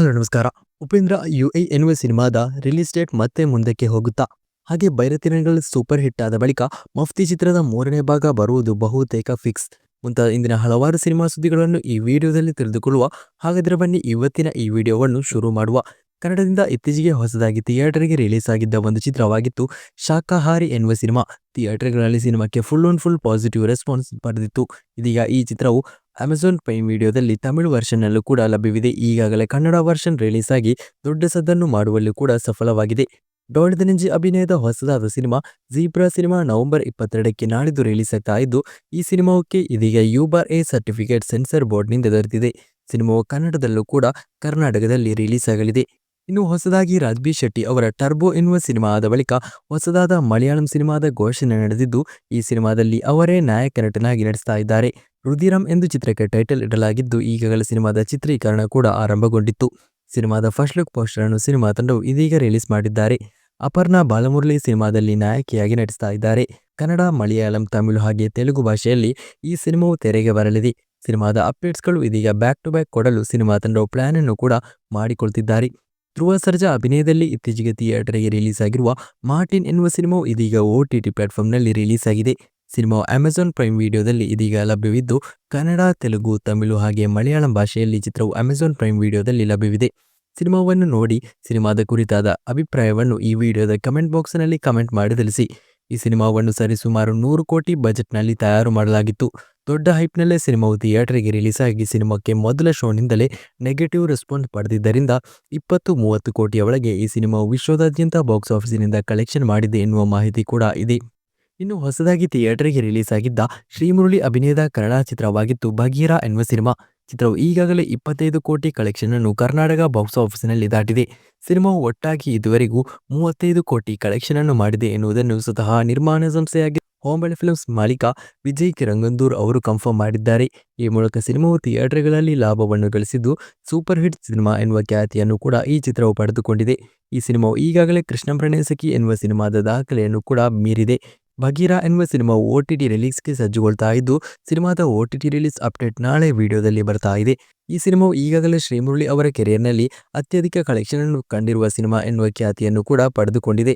Hello, ನಮಸ್ಕಾರ. Upendra you I ಎನ್ನುವ ಸಿನಿಮಾದ ರಿಲೀಸ್ ಡೇಟ್ ಮತ್ತೆ ಮುಂದಕ್ಕೆ ಹೋಗುತ್ತಾ? ಹಾಗೆ ಬೈರತಿರಂಗಳು ಸೂಪರ್ ಹಿಟ್ ಆದ ಬಳಿಕ ಮಫ್ತಿ ಚಿತ್ರದ ಮೂರನೇ ಭಾಗ ಬರುವುದು ಬಹುತೇಕ ಫಿಕ್ಸ್ ಮುಂತಾದ ಇಂದಿನ ಹಲವಾರು ಸಿನಿಮಾ ಸುದ್ದಿಗಳನ್ನು ಈ ವಿಡಿಯೋದಲ್ಲಿ ತಿಳಿದುಕೊಳ್ಳುವ ಹಾಗಾದರೆ ಬನ್ನಿ ಇವತ್ತಿನ ಈ ವಿಡಿಯೋವನ್ನು ಶುರು ಮಾಡುವ. ಕನ್ನಡದಿಂದ ಇತ್ತೀಚೆಗೆ ಹೊಸದಾಗಿ ಥಿಯೇಟರ್ಗೆ ರಿಲೀಸ್ ಆಗಿದ್ದ ಒಂದು ಚಿತ್ರವಾಗಿತ್ತು ಶಾಖಾಹಾರಿ ಎನ್ನುವ ಸಿನಿಮಾ. ಥಿಯೇಟರ್ಗಳಲ್ಲಿ ಸಿನಿಮಾಕ್ಕೆ full on full positive response ಪಡೆದಿತ್ತು ಇದೀಗ ಈ ಚಿತ್ರವು ಅಮೆಜಾನ್ ಪ್ರೈಮ್ ವಿಡಿಯೋದಲ್ಲಿ ತಮಿಳು ವರ್ಷನ್ನಲ್ಲೂ ಕೂಡ ಲಭ್ಯವಿದೆ. ಈಗಾಗಲೇ ಕನ್ನಡ ವರ್ಷನ್ ರಿಲೀಸ್ ಆಗಿ ದೊಡ್ಡ ಸದ್ದನ್ನು ಮಾಡುವಲ್ಲೂ ಕೂಡ ಸಫಲವಾಗಿದೆ. ಡಾಲ್ ಧನಂಜಿ ಅಭಿನಯದ ಹೊಸದಾದ ಸಿನಿಮಾ ಜೀಬ್ರಾ ಸಿನಿಮಾ ನವೆಂಬರ್ ಇಪ್ಪತ್ತೆರಡಕ್ಕೆ ನಾಡಿದ್ದು ರಿಲೀಸ್ ಆಗ್ತಾ ಇದ್ದು, ಈ ಸಿನಿಮಾಕ್ಕೆ ಇದೀಗ U bar A certificate censor ಬೋರ್ಡ್ನಿಂದ ದೊರೆತಿದೆ. ಸಿನಿಮಾವು ಕನ್ನಡದಲ್ಲೂ ಕೂಡ ಕರ್ನಾಟಕದಲ್ಲಿ ರಿಲೀಸ್ ಆಗಲಿದೆ ಇನ್ನು ಹೊಸದಾಗಿ ರಾಜ್ಬಿ ಶೆಟ್ಟಿ ಅವರ ಟರ್ಬೋ ಎನ್ನುವ ಸಿನಿಮಾ ಆದ ಬಳಿಕ ಹೊಸದಾದ ಮಲಯಾಳಂ ಸಿನಿಮಾದ ಘೋಷಣೆ ನಡೆದಿದ್ದು, ಈ ಸಿನಿಮಾದಲ್ಲಿ ಅವರೇ ನಾಯಕ ನಟನಾಗಿ ನಡೆಸ್ತಾ ಇದ್ದಾರೆ. ರುದಿರಂ ಎಂದು ಚಿತ್ರಕ್ಕೆ ಟೈಟಲ್ ಇಡಲಾಗಿದ್ದು ಈಗಾಗಲೇ ಸಿನಿಮಾದ ಚಿತ್ರೀಕರಣ ಕೂಡ ಆರಂಭಗೊಂಡಿತ್ತು. ಸಿನಿಮಾದ ಫಸ್ಟ್ ಲುಕ್ ಪೋಸ್ಟರ್ ಅನ್ನು ಸಿನಿಮಾ ತಂಡವು ಇದೀಗ ರಿಲೀಸ್ ಮಾಡಿದ್ದಾರೆ. ಅಪರ್ಣಾ ಬಾಲಮುರಳಿ ಸಿನಿಮಾದಲ್ಲಿ ನಾಯಕಿಯಾಗಿ ನಟಿಸ್ತಾ ಇದ್ದಾರೆ. ಕನ್ನಡ, ಮಲಯಾಳಂ, ತಮಿಳು ಹಾಗೆ ತೆಲುಗು ಭಾಷೆಯಲ್ಲಿ ಈ ಸಿನಿಮಾವು ತೆರೆಗೆ ಬರಲಿದೆ. ಸಿನಿಮಾದ ಅಪ್ಡೇಟ್ಸ್ಗಳು ಇದೀಗ ಬ್ಯಾಕ್ ಟು ಬ್ಯಾಕ್ ಕೊಡಲು ಸಿನಿಮಾ ತಂಡವು ಪ್ಲಾನ್ ಅನ್ನು ಕೂಡ ಮಾಡಿಕೊಳ್ತಿದ್ದಾರೆ. ಧ್ರುವ ಸರ್ಜಾ ಅಭಿನಯದಲ್ಲಿ ಇತ್ತೀಚೆಗೆ ಥಿಯೇಟರ್ಗೆ ರಿಲೀಸ್ ಆಗಿರುವ ಮಾರ್ಟಿನ್ ಎನ್ನುವ ಸಿನಿಮಾವು ಇದೀಗ ಒ ಟಿ ಟಿ ಪ್ಲಾಟ್ಫಾರ್ಮ್ನಲ್ಲಿ ರಿಲೀಸ್ ಆಗಿದೆ ಸಿನಿಮಾ ಅಮೆಜಾನ್ ಪ್ರೈಮ್ ವಿಡಿಯೋದಲ್ಲಿ ಇದೀಗ ಲಭ್ಯವಿದ್ದು, ಕನ್ನಡ, ತೆಲುಗು, ತಮಿಳು ಹಾಗೆ ಮಲಯಾಳಂ ಭಾಷೆಯಲ್ಲಿ ಚಿತ್ರವು ಅಮೆಜಾನ್ ಪ್ರೈಮ್ ವಿಡಿಯೋದಲ್ಲಿ ಲಭ್ಯವಿದೆ. ಸಿನಿಮಾವನ್ನು ನೋಡಿ, ಸಿನಿಮಾದ ಕುರಿತಾದ ಅಭಿಪ್ರಾಯವನ್ನು ಈ ವಿಡಿಯೋದ ಕಮೆಂಟ್ ಬಾಕ್ಸ್ನಲ್ಲಿ ಕಮೆಂಟ್ ಮಾಡಿ ತಿಳಿಸಿ. ಈ ಸಿನಿಮಾವನ್ನು ಸರಿಸುಮಾರು ನೂರು ಕೋಟಿ ಬಜೆಟ್ನಲ್ಲಿ ತಯಾರು ಮಾಡಲಾಗಿತ್ತು. ದೊಡ್ಡ ಹೈಪ್ನಲ್ಲೇ ಸಿನಿಮಾವು ಥಿಯೇಟರ್ಗೆ ರಿಲೀಸ್ ಆಗಿ ಸಿನಿಮಾಕ್ಕೆ ಮೊದಲ ಶೋನಿಂದಲೇ ನೆಗೆಟಿವ್ ರೆಸ್ಪಾನ್ಸ್ ಪಡೆದಿದ್ದರಿಂದ ಇಪ್ಪತ್ತು ಮೂವತ್ತು ಕೋಟಿಯ ಒಳಗೆ ಈ ಸಿನಿಮಾವು ವಿಶ್ವದಾದ್ಯಂತ ಬಾಕ್ಸ್ ಆಫೀಸಿನಿಂದ ಕಲೆಕ್ಷನ್ ಮಾಡಿದೆ ಎನ್ನುವ ಮಾಹಿತಿ ಕೂಡ ಇದೆ. ಇನ್ನು ಹೊಸದಾಗಿ ಥಿಯೇಟರ್ಗೆ ರಿಲೀಸ್ ಆಗಿದ್ದ ಶ್ರೀಮುರುಳಿ ಅಭಿನಯದ ಕನ್ನಡ ಚಿತ್ರವಾಗಿತ್ತು ಭಗೀರಾ ಎನ್ನುವ ಸಿನಿಮಾ ಚಿತ್ರವು ಈಗಾಗಲೇ ಇಪ್ಪತ್ತೈದು ಕೋಟಿ ಕಲೆಕ್ಷನ್ ಅನ್ನು ಕರ್ನಾಟಕ ಬಾಕ್ಸ್ ಆಫೀಸ್ನಲ್ಲಿ ದಾಟಿದೆ. ಸಿನಿಮಾವು ಒಟ್ಟಾಗಿ ಇದುವರೆಗೂ ಮೂವತ್ತೈದು ಕೋಟಿ ಕಲೆಕ್ಷನ್ ಅನ್ನು ಮಾಡಿದೆ ಎನ್ನುವುದನ್ನು ಸ್ವತಃ ನಿರ್ಮಾಣ ಸಂಸ್ಥೆಯಾಗಿ ಹೋಂಬಳೆ ಫಿಲ್ಮ್ಸ್ ಮಾಲೀಕ ವಿಜಯ್ ಕಿರಂಗಂದೂರ್ ಅವರು ಕನ್ಫರ್ಮ್ ಮಾಡಿದ್ದಾರೆ. ಈ ಮೂಲಕ ಸಿನಿಮಾವು ಥಿಯೇಟರ್ಗಳಲ್ಲಿ ಲಾಭವನ್ನು ಗಳಿಸಿದ್ದು ಸೂಪರ್ ಹಿಟ್ ಸಿನಿಮಾ ಎನ್ನುವ ಖ್ಯಾತಿಯನ್ನು ಕೂಡ ಈ ಚಿತ್ರವು ಪಡೆದುಕೊಂಡಿದೆ. ಈ ಸಿನಿಮಾವು ಈಗಾಗಲೇ ಕೃಷ್ಣ ಪ್ರಣಯಸಖಿ ಎನ್ನುವ ಸಿನಿಮಾದ ದಾಖಲೆಯನ್ನು ಕೂಡ ಮೀರಿದೆ. ಭಗೀರಾ ಎನ್ನುವ ಸಿನಿಮಾವು ಓ ಟಿ ಟಿ ರಿಲೀಸ್ಗೆ ಸಜ್ಜುಗೊಳ್ತಾ ಇದ್ದು, ಸಿನಿಮಾದ O T T release update ನಾಳೆ ವಿಡಿಯೋದಲ್ಲಿ ಬರ್ತಾ ಇದೆ. ಈ ಸಿನಿಮಾವು ಈಗಾಗಲೇ ಶ್ರೀಮುರಳಿ ಅವರ ಕೆರಿಯರ್ನಲ್ಲಿ ಅತ್ಯಧಿಕ ಕಲೆಕ್ಷನ್ ಅನ್ನು ಕಂಡಿರುವ ಸಿನಿಮಾ ಎನ್ನುವ ಖ್ಯಾತಿಯನ್ನು ಕೂಡ ಪಡೆದುಕೊಂಡಿದೆ.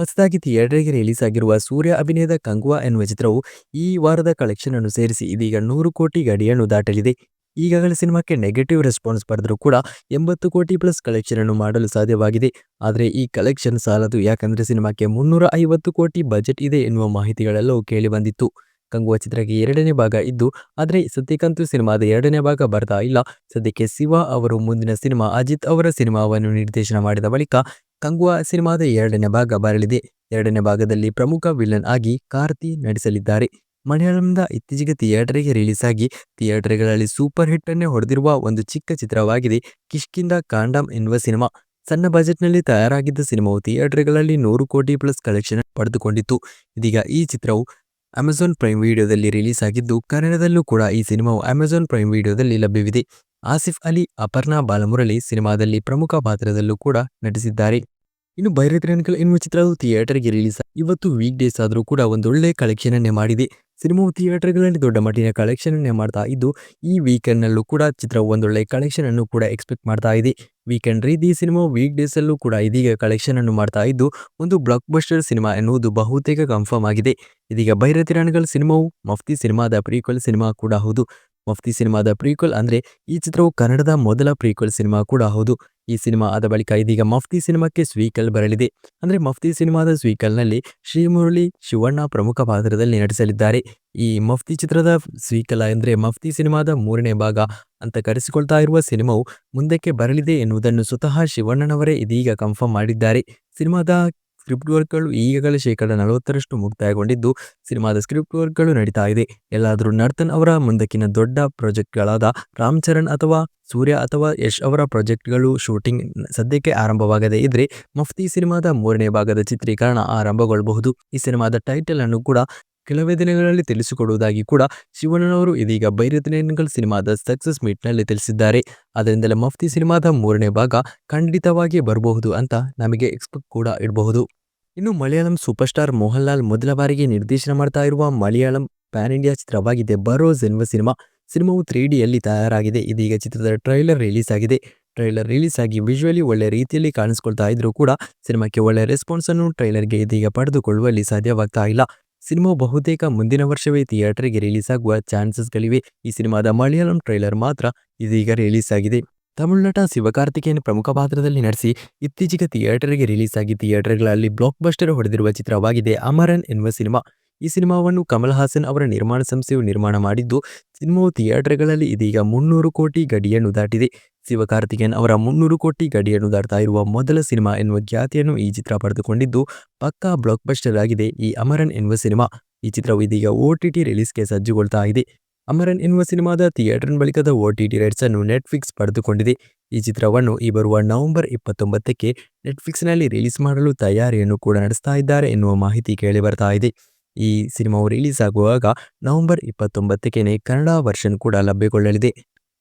ಹೊಸದಾಗಿ ಥಿಯೇಟರ್ಗೆ ರಿಲೀಸ್ ಆಗಿರುವ ಸೂರ್ಯ ಅಭಿನಯದ ಕಂಗುವಾ ಎನ್ನುವ ಚಿತ್ರವು ಈ ವಾರದ ಕಲೆಕ್ಷನ್ ಅನ್ನು ಸೇರಿಸಿ ಇದೀಗ ನೂರು ಕೋಟಿ ಗಡಿಯನ್ನು ದಾಟಲಿದೆ. ಈಗಾಗಲೇ ಸಿನಿಮಾಕ್ಕೆ ನೆಗೆಟಿವ್ ರೆಸ್ಪಾನ್ಸ್ ಪಡೆದರೂ ಕೂಡ ಎಂಬತ್ತು ಕೋಟಿ ಪ್ಲಸ್ ಕಲೆಕ್ಷನ್ ಅನ್ನು ಮಾಡಲು ಸಾಧ್ಯವಾಗಿದೆ. ಆದರೆ ಈ ಕಲೆಕ್ಷನ್ ಸಾಲದು ಯಾಕಂದರೆ ಸಿನಿಮಾಕ್ಕೆ ಮುನ್ನೂರ ಐವತ್ತು ಕೋಟಿ ಬಜೆಟ್ ಇದೆ ಎನ್ನುವ ಮಾಹಿತಿಗಳೆಲ್ಲವೂ ಕೇಳಿ ಬಂದಿತ್ತು. ಕಂಗುವ ಚಿತ್ರಕ್ಕೆ ಎರಡನೇ ಭಾಗ ಇದ್ದು, ಆದರೆ ಸದ್ಯಕ್ಕಂತೂ ಸಿನಿಮಾದ ಎರಡನೇ ಭಾಗ ಬರ್ತಾ ಇಲ್ಲ. ಸದ್ಯಕ್ಕೆ ಶಿವ ಅವರು ಮುಂದಿನ ಸಿನಿಮಾ, ಅಜಿತ್ ಅವರ ಸಿನಿಮಾವನ್ನು ನಿರ್ದೇಶನ ಮಾಡಿದ ಬಳಿಕ ಕಂಗುವ ಸಿನಿಮಾದ ಎರಡನೇ ಭಾಗ ಬರಲಿದೆ. ಎರಡನೇ ಭಾಗದಲ್ಲಿ ಪ್ರಮುಖ ವಿಲನ್ ಆಗಿ ಕಾರ್ತಿ ನಟಿಸಲಿದ್ದಾರೆ. ಮಲಯಾಳಂದ ಇತ್ತೀಚೆಗೆ ಥಿಯೇಟರ್ಗೆ ರಿಲೀಸ್ ಆಗಿ ಥಿಯೇಟರ್ಗಳಲ್ಲಿ ಸೂಪರ್ ಹಿಟ್ ಅನ್ನೇ ಹೊಡೆದಿರುವ ಒಂದು ಚಿಕ್ಕ ಚಿತ್ರವಾಗಿದೆ ಕಿಷ್ಕಿಂದ ಕಾಂಡಮ್ ಎನ್ನುವ ಸಿನಿಮಾ. ಸಣ್ಣ ಬಜೆಟ್ನಲ್ಲಿ ತಯಾರಾಗಿದ್ದ ಸಿನಿಮಾವು ಥಿಯೇಟರ್ಗಳಲ್ಲಿ ನೂರು ಕೋಟಿ ಪ್ಲಸ್ ಕಲೆಕ್ಷನ್ ಪಡೆದುಕೊಂಡಿತ್ತು. ಇದೀಗ ಈ ಚಿತ್ರವು ಅಮೆಜಾನ್ ಪ್ರೈಮ್ ವಿಡಿಯೋದಲ್ಲಿ ರಿಲೀಸ್ ಆಗಿದ್ದು ಕನ್ನಡದಲ್ಲೂ ಕೂಡ ಈ ಸಿನಿಮಾವು ಅಮೆಜಾನ್ ಪ್ರೈಮ್ ವಿಡಿಯೋದಲ್ಲಿ ಲಭ್ಯವಿದೆ. ಆಸಿಫ್ ಅಲಿ, ಅಪರ್ಣಾ ಬಾಲಮುರಳಿ ಸಿನಿಮಾದಲ್ಲಿ ಪ್ರಮುಖ ಪಾತ್ರದಲ್ಲೂ ಕೂಡ ನಟಿಸಿದ್ದಾರೆ. ಇನ್ನು ಬೈರತ್ರಿಯನ್ಕಲ್ ಎನ್ನುವ ಚಿತ್ರವು ಥಿಯೇಟರ್ಗೆ ರಿಲೀಸ್ ಇವತ್ತು ವೀಕ್ ಡೇಸ್ ಆದರೂ ಕೂಡ ಒಂದೊಳ್ಳೆ ಕಲೆಕ್ಷನ್ ಅನ್ನೇ ಮಾಡಿದೆ. ಸಿನಿಮಾವು ಥಿಯೇಟರ್ಗಳಲ್ಲಿ ದೊಡ್ಡ ಮಟ್ಟಿನ ಕಲೆಕ್ಷನ್ ಅನ್ನೇ ಮಾಡ್ತಾ ಇದ್ದು, ಈ ವೀಕೆಂಡ್ನಲ್ಲೂ ಕೂಡ ಚಿತ್ರವು ಒಂದೊಳ್ಳೆ ಕಲೆಕ್ಷನ್ ಅನ್ನು ಕೂಡ ಎಕ್ಸ್ಪೆಕ್ಟ್ ಮಾಡ್ತಾ ಇದೆ. ವೀಕೆಂಡ್ ರೀತಿ ಸಿನಿಮಾ ವೀಕ್ ಡೇಸ್ ಅಲ್ಲೂ ಕೂಡ ಇದೀಗ ಕಲೆಕ್ಷನ್ ಅನ್ನು ಮಾಡ್ತಾ ಇದ್ದು, ಒಂದು ಬ್ಲಾಕ್ ಬಸ್ಟರ್ ಸಿನಿಮಾ ಎನ್ನುವುದು ಬಹುತೇಕ ಕನ್ಫರ್ಮ್ ಆಗಿದೆ. ಇದೀಗ ಬೈರತಿರಾಣಿಗಳ ಸಿನಿಮಾವು ಮಫ್ತಿ ಸಿನಿಮಾದ ಪ್ರೀಕ್ವಲ್ ಸಿನಿಮಾ ಕೂಡ ಹೌದು. ಮಫ್ತಿ ಸಿನಿಮಾದ ಪ್ರೀಕ್ವಲ್ ಅಂದ್ರೆ ಈ ಚಿತ್ರವು ಕನ್ನಡದ ಮೊದಲ ಪ್ರೀಕ್ವಲ್ ಸಿನಿಮಾ ಕೂಡ ಹೌದು. ಈ ಸಿನಿಮಾ ಆದ ಬಳಿಕ ಇದೀಗ ಮಫ್ತಿ ಸಿನಿಮಾಕ್ಕೆ ಸ್ವೀಕಲ್ ಬರಲಿದೆ. ಅಂದ್ರೆ ಮಫ್ತಿ ಸಿನಿಮಾದ ಸ್ವೀಕಲ್ನಲ್ಲಿ ಶ್ರೀಮುರಳಿ ಶಿವಣ್ಣ ಪ್ರಮುಖ ಪಾತ್ರದಲ್ಲಿ ನಟಿಸಲಿದ್ದಾರೆ. ಈ ಮಫ್ತಿ ಚಿತ್ರದ ಸ್ವೀಕಲ ಅಂದ್ರೆ ಮಫ್ತಿ ಸಿನಿಮಾದ ಮೂರನೇ ಭಾಗ ಅಂತ ಕರೆಸಿಕೊಳ್ತಾ ಇರುವ ಸಿನಿಮಾವು ಮುಂದಕ್ಕೆ ಬರಲಿದೆ ಎನ್ನುವುದನ್ನು ಸ್ವತಃ ಶಿವಣ್ಣನವರೇ ಇದೀಗ ಕನ್ಫರ್ಮ್ ಮಾಡಿದ್ದಾರೆ. ಸಿನಿಮಾದ ಸ್ಕ್ರಿಪ್ಟ್ ವರ್ಕ್ಗಳು ಈಗಾಗಲೇ ಶೇಕಡ ನಲವತ್ತರಷ್ಟು ಮುಕ್ತಾಯಗೊಂಡಿದ್ದು, ಸಿನಿಮಾದ ಸ್ಕ್ರಿಪ್ಟ್ ವರ್ಕ್ಗಳು ನಡೀತಾ ಇದೆ. ಎಲ್ಲಾದರೂ ನರ್ತನ್ ಅವರ ಮುಂದಕ್ಕಿನ ದೊಡ್ಡ ಪ್ರಾಜೆಕ್ಟ್ಗಳಾದ ರಾಮ್ ಚರಣ್ ಅಥವಾ ಸೂರ್ಯ ಅಥವಾ ಯಶ್ ಅವರ ಪ್ರಾಜೆಕ್ಟ್ಗಳು ಶೂಟಿಂಗ್ ಸದ್ಯಕ್ಕೆ ಆರಂಭವಾಗದೇ ಇದ್ರೆ, ಮಫ್ತಿ ಸಿನಿಮಾದ ಮೂರನೇ ಭಾಗದ ಚಿತ್ರೀಕರಣ ಆರಂಭಗೊಳ್ಳಬಹುದು. ಈ ಸಿನಿಮಾದ ಟೈಟಲ್ ಅನ್ನು ಕೂಡ ಕೆಲವೇ ದಿನಗಳಲ್ಲಿ ತಿಳಿಸಿಕೊಡುವುದಾಗಿ ಕೂಡ ಶಿವಣ್ಣನವರು ಇದೀಗ ಬೈರತ್ನೇನ್ಗಲ್ ಸಿನಿಮಾದ ಸಕ್ಸಸ್ ಮೀಟ್ನಲ್ಲಿ ತಿಳಿಸಿದ್ದಾರೆ. ಅದರಿಂದಲೇ ಮಫ್ತಿ ಸಿನಿಮಾದ ಮೂರನೇ ಭಾಗ ಖಂಡಿತವಾಗಿ ಬರಬಹುದು ಅಂತ ನಮಗೆ ಎಕ್ಸ್ಪೆಕ್ಟ್ ಕೂಡ ಇಡಬಹುದು. ಇನ್ನು ಮಲಯಾಳಂ ಸೂಪರ್ ಸ್ಟಾರ್ ಮೋಹನ್ ಲಾಲ್ ಮೊದಲ ಬಾರಿಗೆ ನಿರ್ದೇಶನ ಮಾಡ್ತಾ ಇರುವ ಮಲಯಾಳಂ ಪ್ಯಾನ್ ಇಂಡಿಯಾ ಚಿತ್ರವಾಗಿದೆ. ಬರೋಸ್ ಎನ್ನುವ ಸಿನಿಮಾ, ಸಿನಿಮಾವು ತ್ರೀ ಡಿಯಲ್ಲಿ ತಯಾರಾಗಿದೆ. ಇದೀಗ ಚಿತ್ರದ ಟ್ರೈಲರ್ ರಿಲೀಸ್ ಆಗಿದೆ ಟ್ರೈಲರ್ ರಿಲೀಸ್ ಆಗಿ ವಿಜುವಲಿ ಒಳ್ಳೆ ರೀತಿಯಲ್ಲಿ ಕಾಣಿಸ್ಕೊಳ್ತಾ ಇದ್ರೂ ಕೂಡ ಸಿನಿಮಾಕ್ಕೆ ಒಳ್ಳೆ ರೆಸ್ಪಾನ್ಸ್ ಅನ್ನು ಟ್ರೈಲರ್ಗೆ ಇದೀಗ ಪಡೆದುಕೊಳ್ಳುವಲ್ಲಿ ಸಾಧ್ಯವಾಗ್ತಾ ಇಲ್ಲ. ಸಿನಿಮಾ ಬಹುತೇಕ ಮುಂದಿನ ವರ್ಷವೇ ಥಿಯೇಟರ್ಗೆ ರಿಲೀಸ್ ಆಗುವ ಚಾನ್ಸಸ್ಗಳಿವೆ. ಈ ಸಿನಿಮಾದ ಮಲಯಾಳಂ ಟ್ರೈಲರ್ ಮಾತ್ರ ಇದೀಗ ರಿಲೀಸ್ ಆಗಿದೆ ತಮಿಳು ನಟ ಶಿವಕಾರ್ತಿಕೇಯನ್ ಪ್ರಮುಖ ಪಾತ್ರದಲ್ಲಿ ನಟಿಸಿ ಇತ್ತೀಚೆಗೆ ಥಿಯೇಟರ್ಗೆ ರಿಲೀಸ್ ಆಗಿ ಥಿಯೇಟರ್ಗಳಲ್ಲಿ ಬ್ಲಾಕ್ ಬಸ್ಟರ್ ಹೊಡೆದಿರುವ ಚಿತ್ರವಾಗಿದೆ ಅಮರನ್ ಎನ್ನುವ ಸಿನಿಮಾ. ಈ ಸಿನಿಮಾವನ್ನು ಕಮಲ್ ಹಾಸನ್ ಅವರ ನಿರ್ಮಾಣ ಸಂಸ್ಥೆಯು ನಿರ್ಮಾಣ ಮಾಡಿದ್ದು, ಸಿನಿಮಾವು ಥಿಯೇಟರ್ಗಳಲ್ಲಿ ಇದೀಗ ಮುನ್ನೂರು ಕೋಟಿ ಗಡಿಯನ್ನು ದಾಟಿದೆ. ಶಿವಕಾರ್ತಿಕೇಯನ್ ಅವರ ಮುನ್ನೂರು ಕೋಟಿ ಗಡಿಯನ್ನು ದಾಟ್ತಾ ಇರುವ ಮೊದಲ ಸಿನಿಮಾ ಎನ್ನುವ ಖ್ಯಾತಿಯನ್ನು ಈ ಚಿತ್ರ ಪಡೆದುಕೊಂಡಿದ್ದು, ಪಕ್ಕಾ ಬ್ಲಾಕ್ ಬಸ್ಟರ್ ಆಗಿದೆ ಈ ಅಮರನ್ ಎನ್ನುವ ಸಿನಿಮಾ. ಈ ಚಿತ್ರವು ಇದೀಗ ಓ ಟಿ ಟಿ ರಿಲೀಸ್ಗೆ ಸಜ್ಜುಗೊಳ್ತಾ ಇದೆ. ಅಮರನ್ ಎನ್ನುವ ಸಿನಿಮಾದ ಥಿಯೇಟರ್ ಬಳಿಕದ ಟಿ ರೈಟ್ಸ್ ಅನ್ನು ನೆಟ್ಫ್ಲಿಕ್ಸ್ ಪಡೆದುಕೊಂಡಿದೆ. ಈ ಚಿತ್ರವನ್ನು ಈ ಬರುವ ನವೆಂಬರ್ ಇಪ್ಪತ್ತೊಂಬತ್ತಕ್ಕೆ ನೆಟ್ಫ್ಲಿಕ್ಸ್ನಲ್ಲಿ ರಿಲೀಸ್ ಮಾಡಲು ತಯಾರಿಯನ್ನು ಕೂಡ ನಡೆಸ್ತಾ ಇದ್ದಾರೆ ಎನ್ನುವ ಮಾಹಿತಿ ಕೇಳಿ ಬರ್ತಾ ಇದೆ. ಈ ಸಿನಿಮಾವು ರಿಲೀಸ್ ಆಗುವಾಗ ನವೆಂಬರ್ ಇಪ್ಪತ್ತೊಂಬತ್ತಕ್ಕೆ ಕನ್ನಡ ವರ್ಷನ್ ಕೂಡ ಲಭ್ಯಗೊಳ್ಳಲಿದೆ.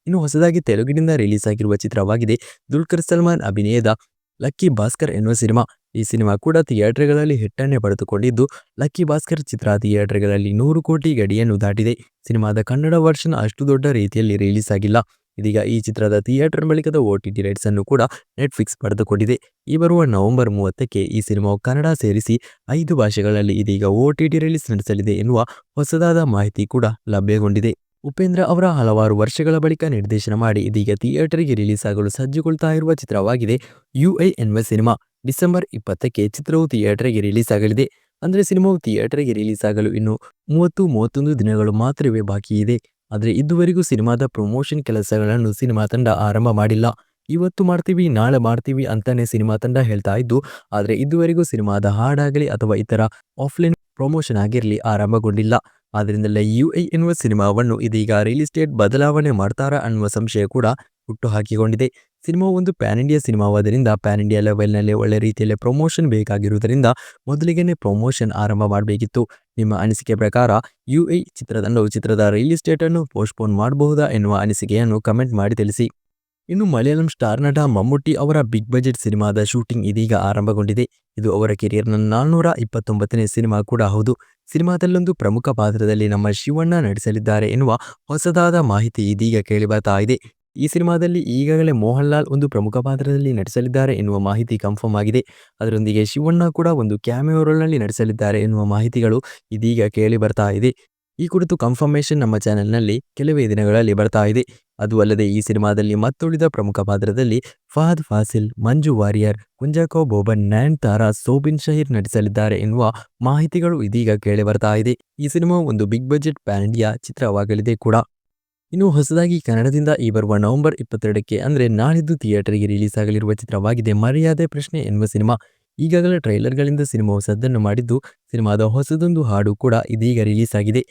ಇನ್ನು ಹೊಸದಾಗಿ ತೆಲುಗಿನಿಂದ ರಿಲೀಸ್ ಆಗಿರುವ ಚಿತ್ರವಾಗಿದೆ. ದುಲ್ಕರ್ ಸಲ್ಮಾನ್ ಅಭಿನಯದ ಲಕ್ಕಿ ಭಾಸ್ಕರ್ ಎನ್ನುವ ಸಿನಿಮಾ. ಈ ಸಿನಿಮಾ ಕೂಡ ಥಿಯೇಟರ್ಗಳಲ್ಲಿ ಹಿಟ್ಟನ್ನೇ ಪಡೆದುಕೊಂಡಿದ್ದು, ಲಕ್ಕಿ ಭಾಸ್ಕರ್ ಚಿತ್ರ ಥಿಯೇಟರ್ಗಳಲ್ಲಿ ನೂರು ಕೋಟಿ ಗಡಿಯನ್ನು ದಾಟಿದೆ. ಸಿನಿಮಾದ ಕನ್ನಡ ವರ್ಷನ್ ಅಷ್ಟು ದೊಡ್ಡ ರೀತಿಯಲ್ಲಿ ರಿಲೀಸ್ ಆಗಿಲ್ಲ. ಇದೀಗ ಈ ಚಿತ್ರದ ಥಿಯೇಟರ್ ಬಳಿಕದ ಓ ಟಿ ಟಿ ರೈಟ್ಸ್ ಅನ್ನು ಕೂಡ ನೆಟ್ಫ್ಲಿಕ್ಸ್ ಪಡೆದುಕೊಂಡಿದೆ. ಈ ಬರುವ ನವೆಂಬರ್ ಮೂವತ್ತಕ್ಕೆ ಈ ಸಿನಿಮಾವು ಕನ್ನಡ ಸೇರಿಸಿ ಐದು ಭಾಷೆಗಳಲ್ಲಿ ಇದೀಗ ಓ ಟಿ ಟಿ ರಿಲೀಸ್ ನಡೆಸಲಿದೆ ಎನ್ನುವ ಹೊಸದಾದ ಮಾಹಿತಿ ಕೂಡ ಲಭ್ಯಗೊಂಡಿದೆ. ಉಪೇಂದ್ರ ಅವರ ಹಲವಾರು ವರ್ಷಗಳ ಬಳಿಕ ನಿರ್ದೇಶನ ಮಾಡಿ ಇದೀಗ ಥಿಯೇಟರ್ಗೆ ರಿಲೀಸ್ ಆಗಲು ಸಜ್ಜುಗೊಳ್ತಾ ಇರುವ ಚಿತ್ರವಾಗಿದೆ ಯು ಐ ಸಿನಿಮಾ. ಡಿಸೆಂಬರ್ ಇಪ್ಪತ್ತಕ್ಕೆ ಚಿತ್ರವು ಥಿಯೇಟರ್ಗೆ ರಿಲೀಸ್ ಆಗಲಿದೆ ಅಂದರೆ ಸಿನಿಮಾವು ಥಿಯೇಟರ್ಗೆ ರಿಲೀಸ್ ಆಗಲು ಇನ್ನು ಮೂವತ್ತು, ಮೂವತ್ತೊಂದು ದಿನಗಳು ಮಾತ್ರವೇ ಬಾಕಿ ಇದೆ. ಆದರೆ ಇದುವರೆಗೂ ಸಿನಿಮಾದ ಪ್ರಮೋಷನ್ ಕೆಲಸಗಳನ್ನು ಸಿನಿಮಾ ತಂಡ ಆರಂಭ ಮಾಡಿಲ್ಲ. ಇವತ್ತು ಮಾಡ್ತೀವಿ, ನಾಳೆ ಮಾಡ್ತೀವಿ ಅಂತಾನೆ ಸಿನಿಮಾ ತಂಡ ಹೇಳ್ತಾ ಇದ್ದು, ಆದರೆ ಇದುವರೆಗೂ ಸಿನಿಮಾದ ಹಾಡಾಗಲಿ ಅಥವಾ ಇತರ ಆಫ್ಲೈನ್ ಪ್ರಮೋಷನ್ ಆಗಿರಲಿ ಆರಂಭಗೊಂಡಿಲ್ಲ. ಆದ್ದರಿಂದಲೇ ಯು ಐ ಎನ್ನುವ ಸಿನಿಮಾವನ್ನು ಇದೀಗ ರಿಲೀಸ್ ಡೇಟ್ ಬದಲಾವಣೆ ಮಾಡ್ತಾರಾ ಅನ್ನುವ ಸಂಶಯ ಕೂಡ ಹುಟ್ಟು ಹಾಕಿಕೊಂಡಿದೆ ಸಿನಿಮಾ ಒಂದು ಪ್ಯಾನ್ ಇಂಡಿಯಾ ಸಿನಿಮಾವಾದ್ದರಿಂದ ಪ್ಯಾನ್ ಇಂಡಿಯಾ ಲೆವೆಲ್ನಲ್ಲಿ ಒಳ್ಳೆ ರೀತಿಯಲ್ಲಿ ಪ್ರಮೋಷನ್ ಬೇಕಾಗಿರುವುದರಿಂದ ಮೊದಲಿಗೆನೆ ಪ್ರಮೋಷನ್ ಆರಂಭ ಮಾಡಬೇಕಿತ್ತು. ನಿಮ್ಮ ಅನಿಸಿಕೆ ಪ್ರಕಾರ ಯು ಐ ಚಿತ್ರತಂಡವು ಚಿತ್ರದ ರಿಲೀಸ್ ಡೇಟನ್ನು ಪೋಸ್ಟ್ಪೋನ್ ಮಾಡಬಹುದಾ ಎನ್ನುವ ಅನಿಸಿಕೆಯನ್ನು ಕಮೆಂಟ್ ಮಾಡಿ ತಿಳಿಸಿ. ಇನ್ನು ಮಲಯಾಳಂ ಸ್ಟಾರ್ ನಟ ಮಮ್ಮುಟ್ಟಿ ಅವರ ಬಿಗ್ ಬಜೆಟ್ ಸಿನಿಮಾದ ಶೂಟಿಂಗ್ ಇದೀಗ ಆರಂಭಗೊಂಡಿದೆ. ಇದು ಅವರ ಕೆರಿಯರ್ನ ನಾಲ್ನೂರ ಇಪ್ಪತ್ತೊಂಬತ್ತನೇ ಸಿನಿಮಾ ಕೂಡ ಹೌದು. ಸಿನಿಮಾದಲ್ಲೊಂದು ಪ್ರಮುಖ ಪಾತ್ರದಲ್ಲಿ ನಮ್ಮ ಶಿವಣ್ಣ ನಟಿಸಲಿದ್ದಾರೆ ಎನ್ನುವ ಹೊಸದಾದ ಮಾಹಿತಿ ಇದೀಗ ಕೇಳಿಬರ್ತಾ ಇದೆ. ಈ ಸಿನಿಮಾದಲ್ಲಿ ಈಗಾಗಲೇ ಮೋಹನ್ ಲಾಲ್ ಒಂದು ಪ್ರಮುಖ ಪಾತ್ರದಲ್ಲಿ ನಟಿಸಲಿದ್ದಾರೆ ಎನ್ನುವ ಮಾಹಿತಿ ಕನ್ಫರ್ಮ್ ಆಗಿದೆ. ಅದರೊಂದಿಗೆ ಶಿವಣ್ಣ ಕೂಡ ಒಂದು ಕ್ಯಾಮಿಯೋ ರೋಲ್ನಲ್ಲಿ ನಟಿಸಲಿದ್ದಾರೆ ಎನ್ನುವ ಮಾಹಿತಿಗಳು ಇದೀಗ ಕೇಳಿ ಬರ್ತಾ ಇದೆ. ಈ ಕುರಿತು ಕನ್ಫರ್ಮೇಷನ್ ನಮ್ಮ ಚಾನೆಲ್ನಲ್ಲಿ ಕೆಲವೇ ದಿನಗಳಲ್ಲಿ ಬರ್ತಾ ಇದೆ. ಅದು ಅಲ್ಲದೆ ಈ ಸಿನಿಮಾದಲ್ಲಿ ಮತ್ತುಳಿದ ಪ್ರಮುಖ ಪಾತ್ರದಲ್ಲಿ ಫಹದ್ ಫಾಸಿಲ್, ಮಂಜು ವಾರಿಯರ್, ಕುಂಜಾಕೋ ಬೋಬನ್, ನಯನ್ ತಾರಾ, ಸೋಬಿನ್ ಶಹೀರ್ ನಟಿಸಲಿದ್ದಾರೆ ಎನ್ನುವ ಮಾಹಿತಿಗಳು ಇದೀಗ ಕೇಳಿ ಬರ್ತಾ ಇದೆ. ಈ ಸಿನಿಮಾ ಒಂದು ಬಿಗ್ ಬಜೆಟ್ ಪ್ಯಾನ್ ಇಂಡಿಯಾ ಚಿತ್ರವಾಗಲಿದೆ ಕೂಡ. ಇನ್ನು ಹೊಸದಾಗಿ ಕನ್ನಡದಿಂದ ಈ ಬರುವ ನವೆಂಬರ್ ಇಪ್ಪತ್ತೆರಡಕ್ಕೆ ಅಂದರೆ ನಾಳಿದ್ದು ಥಿಯೇಟರ್ಗೆ ರಿಲೀಸ್ ಆಗಲಿರುವ ಚಿತ್ರವಾಗಿದೆ ಮರ್ಯಾದೆ ಪ್ರಶ್ನೆ ಎನ್ನುವ ಸಿನಿಮಾ. ಈಗಾಗಲೇ ಟ್ರೈಲರ್ಗಳಿಂದ ಸಿನಿಮಾವು ಸದ್ದನ್ನು ಮಾಡಿದ್ದು, ಸಿನಿಮಾದ ಹೊಸದೊಂದು ಹಾಡು ಕೂಡ ಇದೀಗ ರಿಲೀಸ್ ಆಗಿದೆ